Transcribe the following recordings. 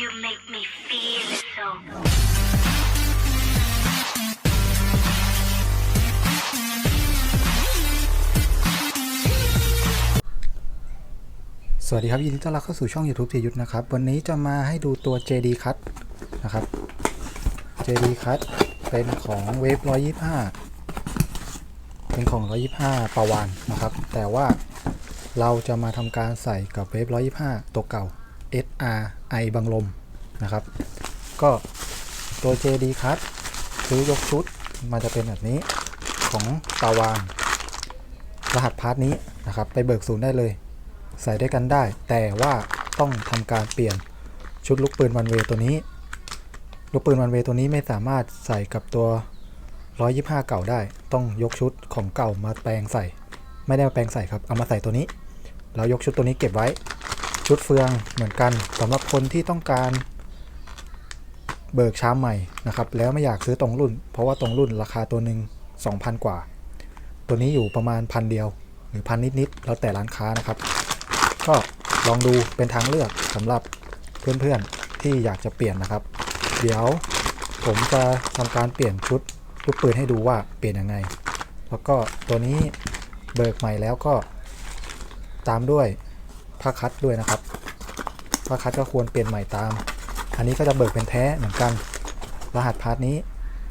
You make me feel so. สวัสดีครับยินดีต้อนรับเข้าสู่ช่อง YouTube เจยุทธนะครับ วันนี้จะมาให้ดูตัว JD Cut นะครับ JD Cut เป็นของเวฟ125 เป็นของ 125ปาวานนะครับ แต่ว่าเราจะมาทำการใส่กับเวฟ125 ตัวเก่า SRI บังลมนะครับ ก็ตัว JD Cut ซื้อยกชุดมันจะเป็นแบบนี้ของปาวานรหัสพาร์ทนี้นะครับ ไปเบิกศูนย์ได้เลย ใส่ด้วยกันได้ แต่ว่าต้องทำการเปลี่ยนชุดลูกปืนวันเวตัวนี้ ลูกปืนวันเวตัวนี้ไม่สามารถใส่กับตัว 125 เก่าได้ ต้องยกชุดของเก่ามาแปลงใส่ ไม่ได้มาแปลงใส่ครับ เอามาใส่ตัวนี้แล้วยกชุดตัวนี้เก็บไว้ ชุดเฟืองเหมือนกันสำหรับคนที่ต้องการเบิกชามใหม่นะครับ แล้วไม่อยากซื้อตรงรุ่น เพราะว่าตรงรุ่นราคาตัวหนึ่ง2,000 กว่า ตัวนี้อยู่ประมาณพันเดียว หรือพันนิดๆแล้วแต่ร้านค้านะครับ ก็ลองดูเป็นทางเลือกสำหรับเพื่อนๆที่อยากจะเปลี่ยนนะครับ เดี๋ยวผมจะทำการเปลี่ยนชุดลูกปืนให้ดูว่าเปลี่ยนยังไง แล้วก็ตัวนี้เบิกใหม่แล้วก็ตามด้วย ผ้าคัดด้วยนะครับผ้าคัดก็ควรเปลี่ยนใหม่ตาม อันนี้ก็จะเบิกเป็นแท้เหมือนกัน รหัสพาร์ทนี้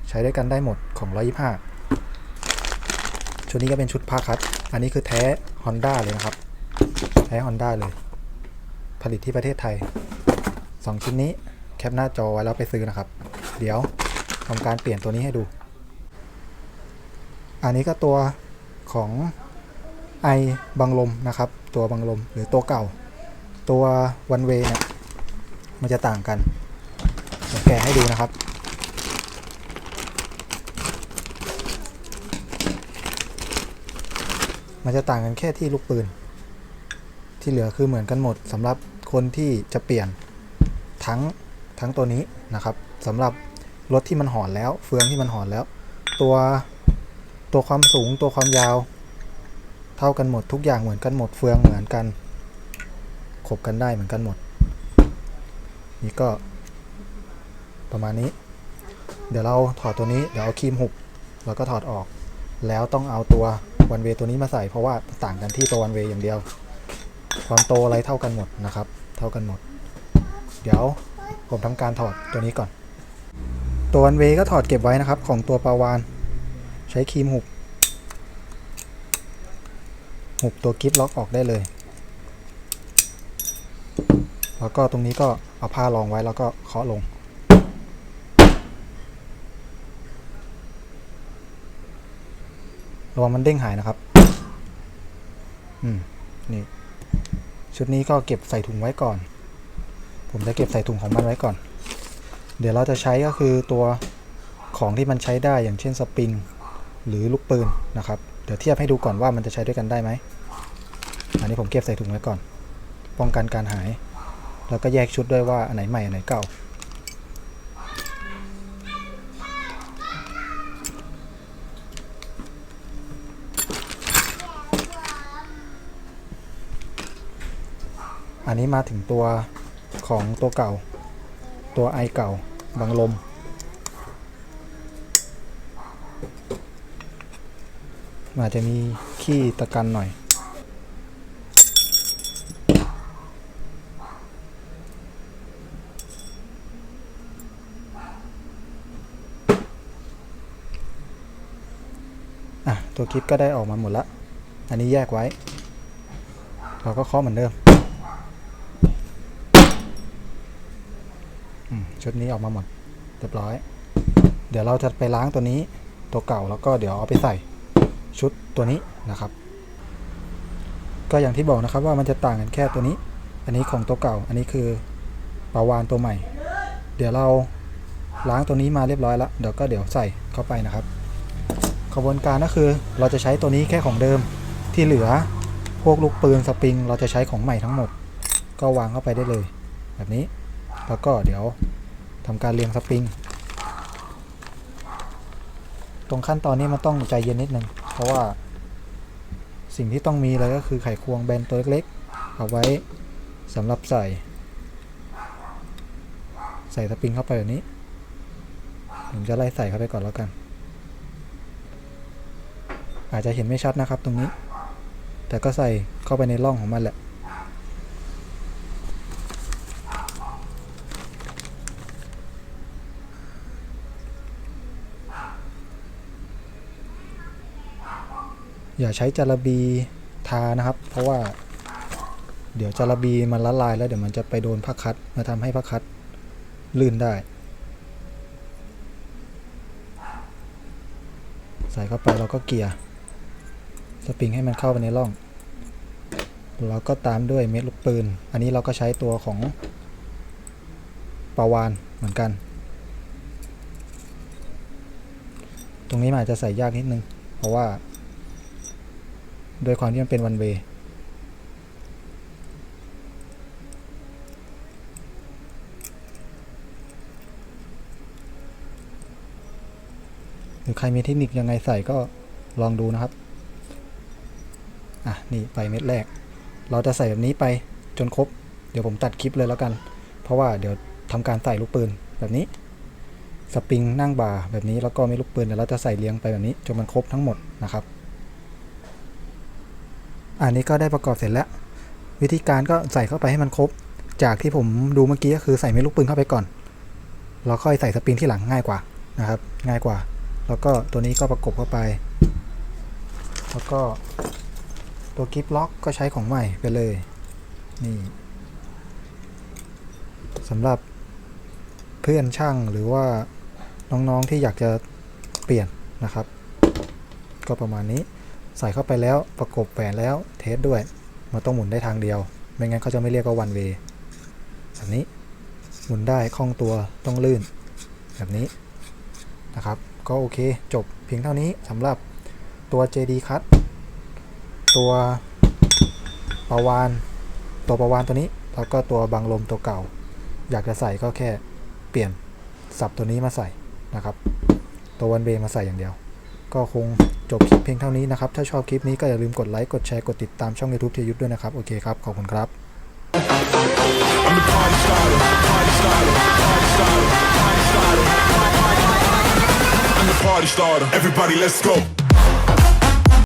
ใช้ด้วยกันได้หมดของ125ชุดนี้ก็เป็นชุดผ้าคัด อันนี้คือแท้ Honda เลยนะครับ แท้ Honda เลย ผลิตที่ประเทศไทย 2 ชิ้นนี้แคปหน้าจอไว้แล้วไปซื้อนะครับ เดี๋ยวทำการเปลี่ยนตัวนี้ให้ดู อันนี้ก็ตัวของ ไอบังลมนะครับ ตัวบังลมหรือตัวเก่า ตัววันเวเนี่ยมันจะต่างกันเดี๋ยวแกะให้ดูนะครับ มันจะต่างกันแค่ที่ลูกปืน ที่เหลือคือเหมือนกันหมดสำหรับคนที่จะเปลี่ยนทั้งทั้งตัวนี้นะครับสำหรับรถที่มันหอนแล้ว เฟืองที่มันหอนแล้ว ตัวตัวความสูงตัวความยาว เท่ากันหมดทุกอย่างเหมือนกันหมดเฟืองเหมือนกันขบกันได้เหมือนกันหมด นี่ก็ประมาณนี้ เดี๋ยวเราถอดตัวนี้เดี๋ยวเอาครีมหุบแล้วก็ถอดออก แล้วต้องเอาตัววันเวตัวนี้มาใส่เพราะว่าต่างกันที่ตัววันเวอย่างเดียว ความโตอะไรเท่ากันหมดนะครับ เท่ากันหมด เดี๋ยวผมทำการถอดตัวนี้ก่อน ตัววันเวก็ถอดเก็บไว้นะครับ ของตัวปลาวานใช้ครีมหุบ หุบตัวกิฟล็อกออกได้เลย แล้วก็ตรงนี้ก็เอาผ้ารองไว้แล้วก็เคาะลง ระวังมันเด้งหายนะครับ อืม นี่ ชุดนี้ก็เก็บใส่ถุงไว้ก่อน ผมจะเก็บใส่ถุงของมันไว้ก่อน เดี๋ยวเราจะใช้ก็คือตัวของที่มันใช้ได้อย่างเช่นสปริง หรือลูกปืนนะครับ ดี๋ยวเทียบให้ดูก่อนว่ามันจะใช้ด้วยกันได้ไหม อันนี้ผมเก็บใส่ถุงไว้ก่อน ป้องกันการหาย แล้วก็แยกชุดด้วยว่าอันไหนใหม่อันไหนเก่า อันนี้มาถึงตัวของตัวเก่า ตัวไอเก่า บังลม อาจจะมีขี้ตะกันหน่อย อะ ตัวคลิปก็ได้ออกมาหมดละ อันนี้แยกไว้ เราก็เคาะเหมือนเดิมอืมชุดนี้ออกมาหมด เรียบร้อย เดี๋ยวเราจะไปล้างตัวนี้ตัวเก่าแล้วก็เดี๋ยวเอาไปใส่ ชุดตัวนี้นะครับ ก็อย่างที่บอกนะครับว่ามันจะต่างกันแค่ตัวนี้ อันนี้ของตัวเก่า อันนี้คือปลาวานตัวใหม่ เดี๋ยวเราล้างตัวนี้มาเรียบร้อยแล้วเดี๋ยวก็เดี๋ยวใส่เข้าไปนะครับกระบวนการก็คือเราจะใช้ตัวนี้แค่ของเดิมที่เหลือพวกลูกปืนสปริง เราจะใช้ของใหม่ทั้งหมด ก็วางเข้าไปได้เลย แบบนี้แล้วก็เดี๋ยวทำการเรียงสปริง ตรงขั้นตอนนี้มันต้องใจเย็นนิดนึง ราะว่า สิ่งที่ต้องมีเลยก็คือไขควงแบนตัวเล็กๆ เอาไว้สำหรับใส่ ใส่สปริงเข้าไปแบบนี้ ผมจะไล่ใส่เข้าไปก่อนแล้วกัน อาจจะเห็นไม่ชัดนะครับตรงนี้ แต่ก็ใส่เข้าไปในร่องของมันแหละ อย่าใช้จาระบีทานะครับ เพราะว่า เดี๋ยวจาระบีมันละลายแล้วเดี๋ยวมันจะไปโดนผ้าคัดมาทำให้ผ้าคัดลื่นได้ ใส่เข้าไปเราก็เกลี่ยสปริงให้มันเข้าไปในร่องแล้วก็ตามด้วยเม็ดลูกปืน อันนี้เราก็ใช้ตัวของปาวานเหมือนกัน ตรงนี้มันอาจจะใส่ยากนิดนึง เพราะว่า โดยความที่มันเป็นวันเวหรือใครมีเทคนิคยังไงใส่ก็ลองดูนะครับ อะ นี่ไปเม็ดแรก เราจะใส่แบบนี้ไปจนครบ เดี๋ยวผมตัดคลิปเลยแล้วกัน เพราะว่าเดี๋ยวทำการใส่ลูกปืนแบบนี้ สปริงนั่งบ่าแบบนี้แล้วก็มีลูกปืนเดี๋ยวเราจะใส่เลี้ยงไปแบบนี้จนมันครบทั้งหมดนะครับ อันนี้ก็ได้ประกอบเสร็จแล้ว วิธีการก็ใส่เข้าไปให้มันครบ จากที่ผมดูเมื่อกี้ก็คือใส่เม็ดลูกปืนเข้าไปก่อนแล้วค่อยใส่สปริงที่หลังง่ายกว่านะครับ ง่ายกว่า แล้วก็ตัวนี้ก็ประกบเข้าไป แล้วก็ตัวกิฟล็อกก็ใช้ของใหม่ไปเลยนี่สำหรับเพื่อนช่างหรือว่าน้องๆที่อยากจะเปลี่ยนนะครับ ก็ประมาณนี้ ใส่เข้าไปแล้วประกบแหวนแล้วเทสด้วย มันต้องหมุนได้ทางเดียว ไม่งั้นเขาจะไม่เรียกว่าวันเวแบบนี้หมุนได้คล่องตัวต้องลื่น แบบนี้นะครับ ก็โอเคจบเพียงเท่านี้สำหรับตัว JD Cut ตัวประวานตัวประวานตัวนี้ แล้วก็ตัวบังลมตัวเก่า อยากจะใส่ก็แค่เปลี่ยนสับตัวนี้มาใส่นะครับ ตัววันเบมาใส่อย่างเดียว ก็คง จบคลิปเพียงเท่านี้นะครับ ถ้าชอบคลิปนี้ก็อย่าลืมกดไลค์ กดแชร์ กดติดตามช่อง YouTube เทยุทธด้วยนะครับ โอเคครับ ขอบคุณครับ I'm the party starter, party starter, party starter, party starter. I'm the party starter. Everybody, let's go.